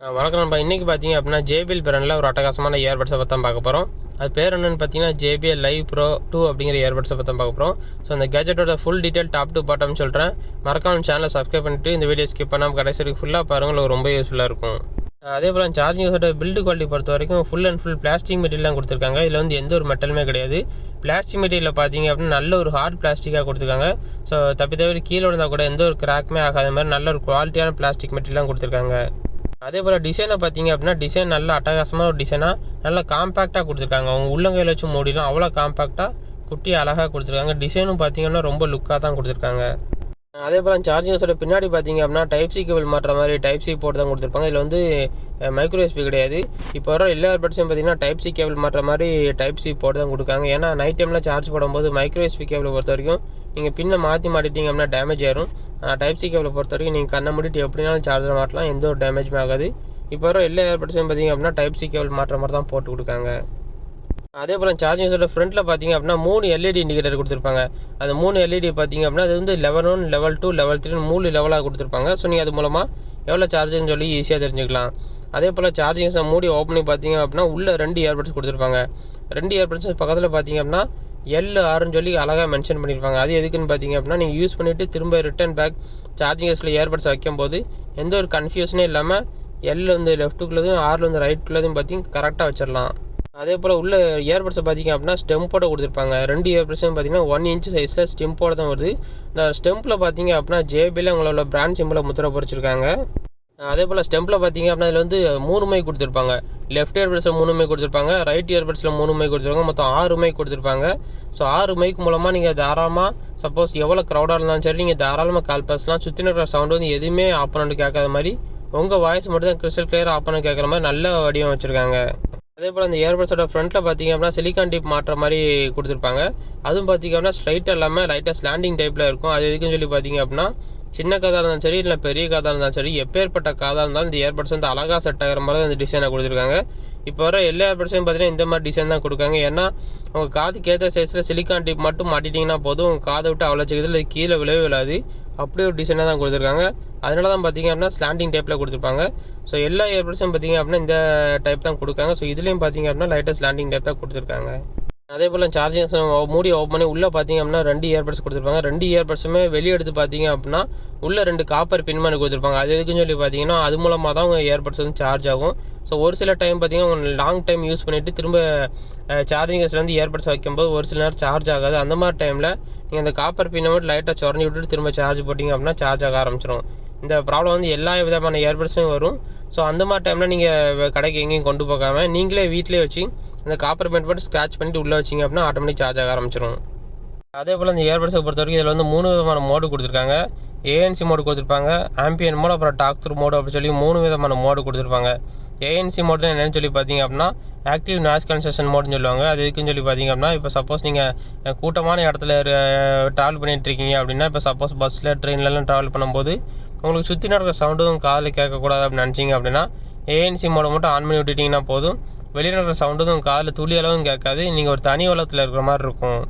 வணக்கம் நம்ம இன்றைக்கி பார்த்தீங்க அப்படின்னா ஜேபிஎல் பிராண்டில் ஒரு அட்டகாசமான இயர்பட்ஸை பற்றி தான் பார்க்க போகிறோம் அது பேர் என்னென்னு பார்த்தீங்கன்னா ஜேபிஎல் லைவ் ப்ரோ டூ அப்படிங்கிற இயர்பட்ஸை பற்றி தான் பார்க்க போகிறோம் ஸோ அந்த கேஜெட்டோட ஃபுல் டீட்டெயில் டாப் டு பாட்டம்னு சொல்கிறேன் மறக்காம சேனலை சப்ஸ்கிரைப் பண்ணிட்டு இந்த வீடியோ ஸ்கிப் பண்ணாமல் கடைசி வரைக்கும் ஃபுல்லாக பாருங்கள் ரொம்ப யூஸ்ஃபுல்லாக இருக்கும். அதே போல் சார்ஜிங்கோட பில்டு குவாலிட்டி பொறுத்த வரைக்கும் full and full plastic material கொடுத்துருக்காங்க. இதில் வந்து எந்த ஒரு மெட்டலுமே கிடையாது. பிளாஸ்டிக் மெட்டீரியலில் பார்த்தீங்க அப்படின்னா நல்ல ஒரு ஹார்ட் பிளாஸ்டிக்காக கொடுத்துருக்காங்க. ஸோ தப்பி தவிர கீழே விழுந்தால் கூட எந்த ஒரு கிராக்குமே ஆகாத மாதிரி நல்ல ஒரு குவாலிட்டியான பிளாஸ்டிக் மெட்டீரியல் கொடுத்துருக்காங்க. அதே போல் டிசைனை பார்த்தீங்க அப்படின்னா டிசைன் நல்லா அட்டகாசமான ஒரு டிசைனாக நல்லா காம்பேக்டாக கொடுத்துருக்காங்க. அவங்க உள்ளங்கையில் வச்சு மூடிலாம் அவ்வளோ காம்பேக்டாக குட்டி அழகாக கொடுத்துருக்காங்க. டிசைனும் பார்த்தீங்கன்னா ரொம்ப லுக்காக தான் கொடுத்துருக்காங்க. அதே போல் சார்ஜிங்கஸோட பின்னாடி பார்த்தீங்க அப்படின்னா டைப் சி கேபிள் மாற்ற மாதிரி டைப் சி போட்டு தான் கொடுத்துருப்பாங்க. இதில் வந்து மைக்ரோ எஸ்பி கிடையாது. இப்போ வர எல்லா பட்ஸையும் பார்த்தீங்கன்னா டைப் சி கேபிள் மாற்ற மாதிரி டைப் சி போட்டு தான் கொடுக்காங்க. ஏன்னா நைட் டைமில் சார்ஜ் போடும்போது மைக்ரோ எஸ்பி கேபிளை பொறுத்த வரைக்கும் நீங்கள் பின்னை மாற்றி மாட்டிட்டீங்க அப்படின்னா டேமேஜ் ஆயிரும். டைப் சி கேபிளை பொறுத்த வரைக்கும் நீங்கள் கண்ணை மூடிட்டு எப்படினாலும் சார்ஜர் மாட்டலாம். எந்த ஒரு டேமேஜுமே ஆகாது. இப்போ வர எல்லா ஏர்பட்ஸையும் பார்த்தீங்க அப்படின்னா டைப் சி கேபிள் மாற்ற மாதிரி தான் போட்டு கொடுக்காங்க. அதே போல் சார்ஜிங்ஸோட ஃப்ரண்ட்டில் பார்த்தீங்க அப்படின்னா மூணு எல்இடி இண்டிகேட்டர் கொடுத்துருப்பாங்க. அந்த மூணு எல்இடி பார்த்தீங்க அப்படின்னா அது வந்து level one level two level three மூணு லெவலாக கொடுத்துருப்பாங்க. ஸோ நீங்கள் அது மூலமாக எவ்வளோ சார்ஜிங்னு சொல்லி ஈஸியாக தெரிஞ்சுக்கலாம். அதே போல் சார்ஜிங்ஸை மூடி ஓப்பனிங் பார்த்தீங்க அப்படின்னா உள்ளே ரெண்டு ஏர்பட்ஸ் கொடுத்துருப்பாங்க. ரெண்டு ஏர்பட்ஸ் பக்கத்தில் பார்த்தீங்க அப்படின்னா எல் ஆறுன்னு சொல்லி அழகாக மென்ஷன் பண்ணியிருப்பாங்க. அது எதுக்குன்னு பார்த்தீங்க அப்படின்னா நீங்கள் யூஸ் பண்ணிவிட்டு திரும்ப ரிட்டர்ன் பேக் சார்ஜிங்கஸில் இயர்பட்ஸ் வைக்கும்போது எந்த ஒரு கன்ஃபியூஷனே இல்லாமல் எல் வந்து லெஃப்ட்டுக்குள்ளதும் ஆறில் வந்து ரைட்டுக்குள்ளதும் பார்த்தீங்க கரெக்டாக வச்சிடலாம் அதே போல் உள்ள இயர்பட்ஸை பார்த்தீங்க அப்படின்னா ஸ்டெம்போட கொடுத்துருப்பாங்க. ரெண்டு இயர்பட்ஸும் பார்த்தீங்கன்னா ஒன் இன்ச் சைஸில் ஸ்டெம்போட தான் வருது. இந்த ஸ்டெம்பில் பார்த்தீங்க அப்படின்னா ஜேபியில் உங்களோட பிராண்ட் சிம்பிளை முத்திரை பொறிச்சிருக்காங்க. அதே போல் ஸ்டெம்பில் பார்த்தீங்க அப்படின்னா அதில் வந்து மூணு மை கொடுத்துருப்பாங்க. லெஃப்ட் இயர்பட்ஸில் மூணு மை கொடுத்துருப்பாங்க. ரைட் இயர்பட்ஸில் மூணு மை கொடுத்துருப்பாங்க. மொத்தம் ஆறு மை கொடுத்துருப்பாங்க. ஸோ ஆறு மைக்கு மூலமாக நீங்கள் தாராளமாக சப்போஸ் எவ்வளோ க்ரௌடாக இருந்தாலும் சரி நீங்கள் தாராளமாக கால் பேசலாம் சுற்றி இருக்கிற சவுண்டு வந்து எதுவுமே ஆப்பனண்ட் கேட்காத மாதிரி உங்கள் வாய்ஸ் மட்டும் தான் கிறிஸ்டல் கிளியராக ஆப்பனண்ட் கேட்குற மாதிரி நல்ல வடிவம் வச்சுருக்காங்க. அதே போல் அந்த இயர்பட்ஸோட ஃப்ரண்ட்டில் பார்த்தீங்க அப்படின்னா சிலிக்கான் டிப் மாட்டுற மாதிரி கொடுத்துருப்பாங்க. அதுவும் பார்த்தீங்க அப்படின்னா ஸ்ட்ரைட்டாக இல்லாமல் லைட்டாக ஸ்லாண்டிங் டைப்பில் இருக்கும். அது எதுக்குன்னு சொல்லி பார்த்தீங்க அப்படின்னா சின்ன காதாக இருந்தாலும் சரி இல்லை பெரிய காதாக இருந்தாலும் சரி எப்பேற்பட்ட காதாக இருந்தாலும் இந்த ஏர்பட்ஸ் வந்து அழகாக செட் ஆகிற மாதிரி தான் இந்த டிசைனை கொடுத்துருக்காங்க. இப்போ வர எல்லா ஏர்பட்ஸையும் பார்த்தீங்கன்னா இந்த மாதிரி டிசைன் தான் கொடுக்காங்க. ஏன்னா உங்கள் காதுக்கு ஏற்ற சைஸில் சிலிக்கான் டிப் மட்டும் மாட்டிட்டிங்கன்னா போதும். உங்கள் காதை விட்டு அவ்வளோ சீக்கிரத்தில் கீழே விழவே விழாது. அப்படி ஒரு டிசைனாக தான் கொடுத்துருக்காங்க. அதனால தான் பார்த்தீங்க அப்படின்னா ஸ்லாண்டிங் டைப்பில் கொடுத்துருப்பாங்க. ஸோ எல்லா ஏர்பட்ஸும் பார்த்தீங்க அப்படின்னா இந்த டைப் தான் கொடுக்காங்க. ஸோ இதுலேயும் பார்த்தீங்க அப்படின்னா லைட்டாக ஸ்லாண்டிங் டைப் தான் கொடுத்துருக்காங்க. அதே போல் சார்ஜிங் மூடி ஓப்பன் பண்ணி உள்ளே பார்த்தீங்க அப்படின்னா ரெண்டு இயர்பட்ஸ் கொடுத்துருப்பாங்க. ரெண்டு இயர்பட்ஸுமே வெளியே எடுத்து பார்த்தீங்க அப்படின்னா உள்ளே ரெண்டு காப்பர் பின் மாதிரி கொடுத்துருப்பாங்க. அது எதுக்குன்னு சொல்லி பார்த்தீங்கன்னா அது மூலமாக தான் உங்கள் இயர்பட்ஸ் வந்து சார்ஜ் ஆகும். ஸோ ஒரு சில டைம் பார்த்தீங்கன்னா உங்கள் லாங் டைம் யூஸ் பண்ணிவிட்டு திரும்ப சார்ஜிங்ஸ்லேருந்து இயர்பட்ஸ் வைக்கும்போது ஒரு சில நேரம் சார்ஜ் ஆகாது. அந்த மாதிரி டைமில் நீங்கள் அந்த காப்பர் பின்னை மட்டும் லைட்டாக சொரண்டி விட்டுட்டு திரும்ப சார்ஜ் போட்டிங்க அப்படின்னா சார்ஜ் ஆக ஆரம்பிச்சிடும் இந்த ப்ராப்ளம் வந்து எல்லா விதமான ஏர்பட்ஸும் வரும். ஸோ அந்த மாதிரி டைமில் நீங்கள் கடைக்கு எங்கேயும் கொண்டு போகாமல் நீங்களே வீட்டிலே வச்சு இந்த காப்பர் பெயிண்ட் போட்டு ஸ்க்ராச் பண்ணிட்டு உள்ளே வச்சிங்க அப்படின்னா ஆட்டோமேட்டிக் சார்ஜ் ஆக ஆரம்பிச்சிடும் அதே போல் இந்த ஏர்பட்ஸை பொறுத்த வரைக்கும் இதில் வந்து மூணு விதமான மோடு கொடுத்துருக்காங்க. ஏஎன்சி மோடு கொடுத்துருப்பாங்க. ஆம்பியன் மோடு அப்புறம் டாக் த்ரூ மோடு அப்படின்னு சொல்லி மூணு விதமான மோடு கொடுத்துருப்பாங்க. ஏஎன்சி மோடு என்னென்னு சொல்லி பார்த்தீங்க அப்படின்னா ஆக்டிவ் நாய்ஸ் கன்செஷன் மோடுன்னு சொல்லுவாங்க. அது எதுக்குன்னு சொல்லி பார்த்தீங்க அப்படின்னா இப்போ சப்போஸ் நீங்கள் கூட்டமான இடத்துல ட்ராவல் பண்ணிகிட்டு இருக்கீங்க அப்படின்னா இப்போ சப்போஸ் பஸ்ஸில் ட்ரெயின்லலாம் ட்ராவல் பண்ணும்போது உங்களுக்கு சுற்றி நடக்கிற சவுண்டும் காதில் கேட்கக்கூடாது அப்படின்னு நினச்சிங்க அப்படின்னா ஏஎன்சி மோடை மட்டும் ஆன் பண்ணி விட்டுட்டிங்கன்னா போதும். வெளியே நடக்கிற சவுண்டும் காதில் துளி அளவும் கேட்காது. நீங்கள் ஒரு தனி உலகத்தில் இருக்கிற மாதிரி இருக்கும்.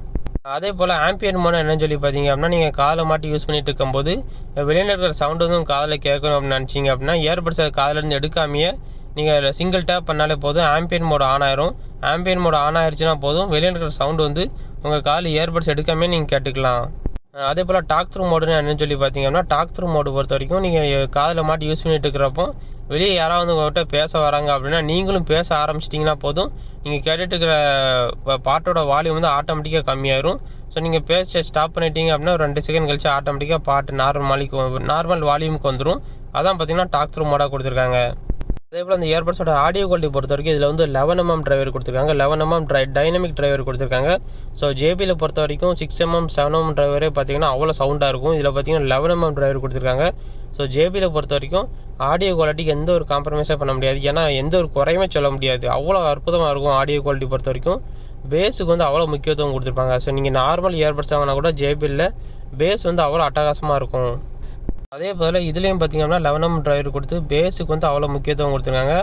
அதே போல் ஆம்பியன் மோனை என்னன்னு சொல்லி பார்த்தீங்க அப்படின்னா நீங்கள் காலை மாட்டி யூஸ் பண்ணிட்டு இருக்கும்போது வெளியில் இருக்கிற சவுண்டு வந்து காதில் கேட்கணும் அப்படின்னு நினச்சிங்க அப்படின்னா இயர்பட்ஸை காதிலேருந்து எடுக்காமையே நீங்கள் சிங்கிள் டேப் பண்ணாலே போதும். ஆம்பியன் மோட் ஆன் ஆயிரும். ஆம்பியன் மோட் ஆன் ஆயிடுச்சுன்னா போதும். வெளியில் இருக்கிற சவுண்டு வந்து உங்கள் காலில் இயர்பட்ஸ் எடுக்காமே நீங்கள் கேட்டுக்கலாம். அதே போல் டாக் த்ரூ மோடுன்னு என்னன்னு சொல்லி பார்த்தீங்கன்னா டாக் த்ரூ மோடு பொறுத்த வரைக்கும் நீங்கள் காதில் மாட்டி யூஸ் பண்ணிட்டு இருக்கிறப்போ வெளியே யாராவது உங்கள்கிட்ட பேச வராங்க அப்படின்னா நீங்களும் பேச ஆரம்பிச்சிட்டிங்கன்னா போதும். நீங்கள் கேட்டுட்டு இருக்கிற பாட்டோட வால்யூம் வந்து ஆட்டோமேட்டிக்காக கம்மியாயிரும். ஸோ நீங்கள் பேச ஸ்டாப் பண்ணிட்டீங்க அப்படின்னா ஒரு ரெண்டு செகண்ட் கழிச்சு ஆட்டோமேட்டிக்காக பாட்டு நார்மல் வாலிக்கு நார்மல் வால்யூமுக்கு வந்துடும் அதான் பார்த்தீங்கன்னா டாக் த்ரூ மோடாக கொடுத்துருக்காங்க. அதே போல் அந்த இயர்பட்ஸோட ஆடியோ குவாலிட்டி பொறுத்த வரைக்கும் இதில் வந்து லெவன் எம்எம் டிரைவர் கொடுத்துருக்காங்க. Eleven MM try dynamic driver கொடுத்துருக்காங்க. ஸோ ஜேபியில் பொறுத்த வரைக்கும் சிக்ஸ் எம்எம் செவன் எம்எம் டிரைவரே பார்த்தீங்கன்னா அவ்வளோ சவுண்டாக இருக்கும். இதில் பார்த்தீங்கன்னா லெவன் எம்எம் டிரைவர் கொடுத்துருக்காங்க. ஸோ ஜேபியில் பொறுத்த வரைக்கும் ஆடியோ குவாலிட்டிக்கு எந்த ஒரு காம்ப்ரமைஸே பண்ண முடியாது. ஏன்னா எந்த ஒரு குறையுமே சொல்ல முடியாது. அவ்வளோ அற்புதமாக இருக்கும் ஆடியோ குவாலிட்டி பொறுத்த வரைக்கும் பேஸுக்கு வந்து அவ்வளோ முக்கியத்துவம் கொடுத்துருப்பாங்க. ஸோ நீங்கள் நார்மல் இயர்பட்ஸ் வாங்கினா கூட ஜேபியில் பேஸ் வந்து அவ்வளோ அட்டகாசமாக இருக்கும். அதே போல் இதுலேயும் அப்படின்னா லெவனம் டிரைவர் கொடுத்து பேஸுக்கு வந்து அவ்வளோ முக்கியத்துவம் கொடுத்துருக்காங்க.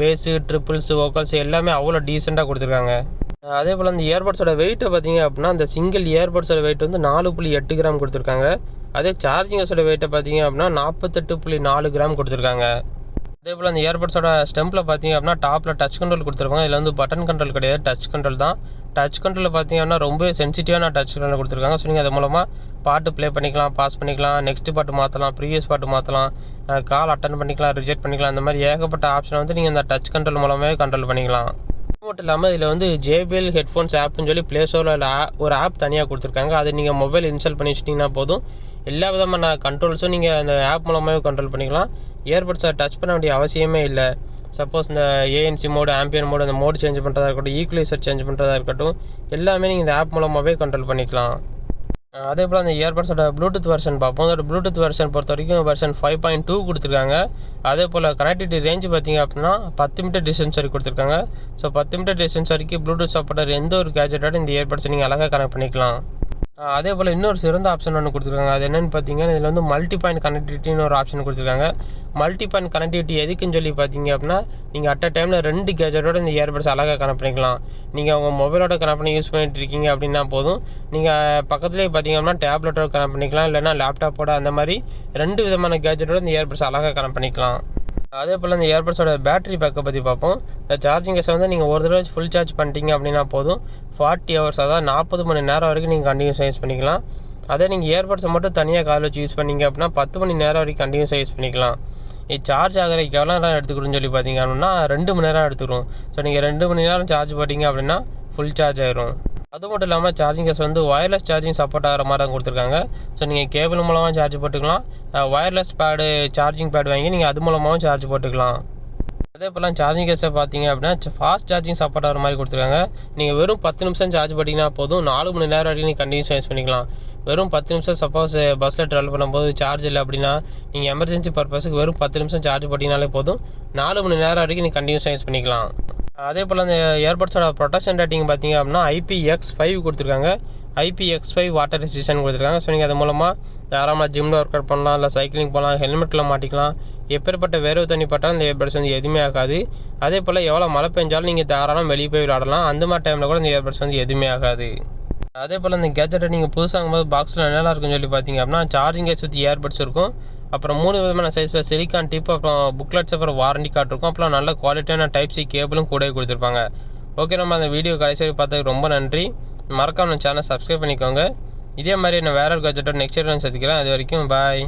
பேஸு ட்ரிபிள்ஸு வோக்கல்ஸ் எல்லாமே அவ்வளோ டீசெண்டாக கொடுத்துருக்காங்க. அதே போல் அந்த இயர்பட்ஸோட வெயிட்டை பார்த்தீங்க அப்படின்னா அந்த சிங்கிள் இயர்பட்ஸோட வெயிட் வந்து நாலு புள்ளி எட்டு கிராம் கொடுத்துருக்காங்க. அதே சார்ஜிங்கஸோட வெயிட்டை பார்த்தீங்க அப்படின்னா நாற்பத்தெட்டு புள்ளி நாலு கிராம் கொடுத்துருக்காங்க. அதே போல் அந்த இயர்பட்ஸோட ஸ்டெம்பில் பார்த்தீங்க அப்படின்னா டாப்பில் டச் கண்ட்ரோல் கொடுத்துருப்பாங்க. இதில் வந்து பட்டன் கண்ட்ரோல் கிடையாது டச் கண்ட்ரோல் தான். டச் கண்ட்ரோலில் பார்த்தீங்கன்னா ரொம்ப சென்சிட்டிவான டச் கண்ட்ரோல் கொடுத்துருக்காங்க. ஸோ நீங்கள் அது மூலமாக பாட்டு ப்ளே பண்ணிக்கலாம் பாஸ் பண்ணிக்கலாம் நெக்ஸ்ட் பாட்டு மாற்றலாம் ப்ரீவியஸ் பாட்டு மாற்றலாம் கால் அட்டன் பண்ணிக்கலாம் ரிஜெக்ட் பண்ணிக்கலாம் அந்த மாதிரி ஏகப்பட்ட ஆப்ஷனை வந்து நீங்கள் இந்த டச் கண்ட்ரோல் மூலமாகவே கண்ட்ரோல் பண்ணிக்கலாம். மட்டும் இல்லாமல் இதில் வந்து ஜேபிஎல் ஹெட்ஃபோன்ஸ் ஆப்னு சொல்லி ப்ளே ஸ்டோரில் ஒரு ஆப் தனியாக கொடுத்துருக்காங்க. அதை நீங்கள் மொபைல் இன்ஸ்டால் பண்ணி வச்சிட்டிங்கன்னா போதும். எல்லா விதமான கண்ட்ரோல்ஸும் நீங்கள் அந்த ஆப் மூலமாகவே கண்ட்ரோல் பண்ணிக்கலாம். இயர்பட்ஸை டச் பண்ண வேண்டிய அவசியமே இல்லை. சப்போஸ் இந்த ஏஎன்சி மோடு ஆம்பியர் மோடு அந்த மோடு சேஞ்ச் பண்ணுறதா இருக்கட்டும் ஈக்குவலைசர் சேஞ்ச் பண்ணுறதா இருக்கட்டும் எல்லாமே நீங்கள் இந்த ஆப் மூலமாகவே கண்ட்ரோல் பண்ணிக்கலாம். அதே போல் அந்த இயர்பட்ஸோட ப்ளூடூத் வெர்ஷன் பார்ப்போம். அதோட ப்ளூடூத் வெர்ஷன் பொறுத்த வரைக்கும் வெர்ஷன் ஃபைவ் பாயிண்ட் டூ கொடுத்துருக்காங்க. அதே போல் கனெக்டிவிட்டி ரேஞ்ச் பார்த்தீங்க அப்படின்னா பத்து மீட்டர் டிஸ்டன்ஸ் வரைக்கும் கொடுத்துருக்காங்க. ஸோ பத்து மீட்டர் டிஸ்டன்ஸ் வரைக்கும் ப்ளூடூத் சப்போர்ட்டர் எந்த ஒரு கேஜெட்டோட இந்த இயர்பட்ஸை நீங்கள் அழகாக கனெக்ட் பண்ணிக்கலாம். அதே போல் இன்னொரு சிறந்த ஆப்ஷன் ஒன்று கொடுத்துருக்காங்க. அது என்னென்னு பார்த்தீங்கன்னா இதில் வந்து மல்டி பாயிண்ட் கனெக்டிவிட்டின்னு ஒரு ஆப்ஷன் கொடுத்துருக்காங்க. மல்டி பாயிண்ட் கனெக்டிவிட்டி எதுக்குன்னு சொல்லி பார்த்தீங்க அப்படின்னா நீங்கள் அட் அ டைமில் ரெண்டு கேஜெட்டோட இந்த இயர்பட்ஸ் அழகாக கனெக்ட் பண்ணிக்கலாம். நீங்கள் உங்கள் மொபைலோட கனெக்ட் பண்ணி யூஸ் பண்ணிட்டு இருக்கீங்க அப்படின்னா போதும். நீங்கள் பக்கத்துலேயே பார்த்தீங்க அப்படின்னா டேப்லெட்டோட கனெக்ட் பண்ணிக்கலாம். இல்லைனா லேப்டாப்போட அந்த மாதிரி ரெண்டு விதமான கேஜெட்டோட இந்த இயர்பட்ஸ் அழகாக கனெக்ட் பண்ணிக்கலாம். அதே போல் இந்த இயர்பட்ஸோட பேட்டரி பேக்கை பற்றி பார்ப்போம். இந்த சார்ஜிங் கேஸை வந்து நீங்கள் ஒரு தடவை ஃபுல் சார்ஜ் பண்ணிட்டீங்க அப்படின்னா போதும். ஃபார்ட்டி ஹவர்ஸ் அதாவது நாற்பது மணி நேரம் வரைக்கும் நீங்கள் கண்டினியூஸ் யூஸ் பண்ணிக்கலாம். அதே நீங்கள் இயர்பட்ஸை மட்டும் தனியாக காதில் வச்சு யூஸ் பண்ணிங்க அப்படின்னா பத்து மணி நேரம் வரைக்கும் கண்டினியூஸாக யூஸ் பண்ணிக்கலாம். இது சார்ஜ் ஆகிறதுக்கு எவ்வளோ நேரம் எடுத்துக்கிடுன்னு சொல்லி பார்த்தீங்க அப்படின்னா ரெண்டு மணி நேரம் எடுத்துக்கிறோம் ஸோ நீங்கள் ரெண்டு மணி நேரம் சார்ஜ் போட்டிங்க அப்படின்னா ஃபுல் சார்ஜ் ஆயிரும். அது மட்டும் இல்லாமல் சார்ஜிங் கேஸ் வந்து ஒயர்லெஸ் சார்ஜிங் சப்போர்ட் ஆகிற மாதிரி தான் கொடுத்துருக்காங்க. ஸோ நீங்கள் கேபிள் மூலமாக சார்ஜ் போட்டுக்கலாம். ஒயர்லெஸ் பேடு சார்ஜிங் பேட் வாங்கி நீங்கள் அது மூலமாகவும் சார்ஜ் போட்டுக்கலாம். அதே போல் சார்ஜிங் கேஸை பார்த்தீங்க அப்படின்னா ஃபாஸ்ட் சார்ஜிங் சப்போர்ட் ஆகிற மாதிரி கொடுத்துருக்காங்க. நீங்கள் வெறும் பத்து நிமிஷம் சார்ஜ் பண்ணிங்கன்னா போதும். நாலு மணி நேரம் வரைக்கும் நீங்கள் கண்டினியூஸ் யூஸ் பண்ணிக்கலாம். வெறும் பத்து நிமிஷம் சப்போஸ் பஸ்ஸில் ட்ராவல் பண்ணும்போது சார்ஜ் இல்லை அப்படின்னா நீங்கள் எமர்ஜென்சி பர்பஸுக்கு வெறும் பத்து நிமிஷம் சார்ஜ் பண்ணினாலே போதும். நாலு மணி நேரம் வரைக்கும் நீங்கள் கண்டினியூஸ் யூஸ் பண்ணிக்கலாம். அதே போல் அந்த ஏர்பட்ஸோட ப்ரொடக்ஷன் ரேட்டிங் பார்த்தீங்க அப்படின்னா ஐபிஎக்ஸ் ஃபைவ் கொடுத்துருக்காங்க. ஐபிஎக்ஸ் ஃபைவ் வாட்டர் ரெசிஸ்டன் கொடுத்துருக்காங்க. ஸோ நீங்கள் அது மூலமாக தாராளமாக ஜிம்மில் ஒர்க் அவுட் பண்ணலாம் இல்லை சைக்கிளிங் போகலாம் ஹெல்மெட்டில் மாட்டிக்கலாம். எப்பேற்பட்ட வேர்வை தண்ணி பட்டாலும் இந்த இயர்பட்ஸ் வந்து எதுவுமே ஆகாது. அதே போல் எவ்வளோ மழை பெஞ்சாலும் நீங்கள் தாராளம் வெளியே போய் விளாடலாம் அந்த மாதிரி டைமில் கூட இந்த இயர்பட்ஸ் வந்து எதுவுமே ஆகாது. அதே போல் இந்த கேஜெட்டை நீங்கள் புதுசாகும்போது பாக்ஸில் என்னெல்லாம் இருக்குன்னு சொல்லி பார்த்தீங்க அப்படின்னா சார்ஜிங்கை சுற்றி ஏர்பட்ஸ் இயர்பட்ஸ் இருக்கும். அப்புறம் மூணு விதமான சைஸில் சிலிக்கான் டிப் அப்புறம் புக்லெட்ஸ் அப்புறம் வாரண்டி கார்டு இருக்கும். அப்புறம் நல்ல குவாலிட்டியான டைப் சி கேபிளும் கூட கொடுத்துருப்பாங்க. ஓகே நம்ம அந்த வீடியோ கடைசி பார்த்ததுக்கு ரொம்ப நன்றி. மறக்காம சேனல் சப்ஸ்கிரைப் பண்ணிக்கோங்க. இதே மாதிரி நான் வேற ஒரு கேஜெட்டோட நெக்ஸ்ட் வீடியோ சந்திக்கிறேன். அது வரைக்கும் பாய்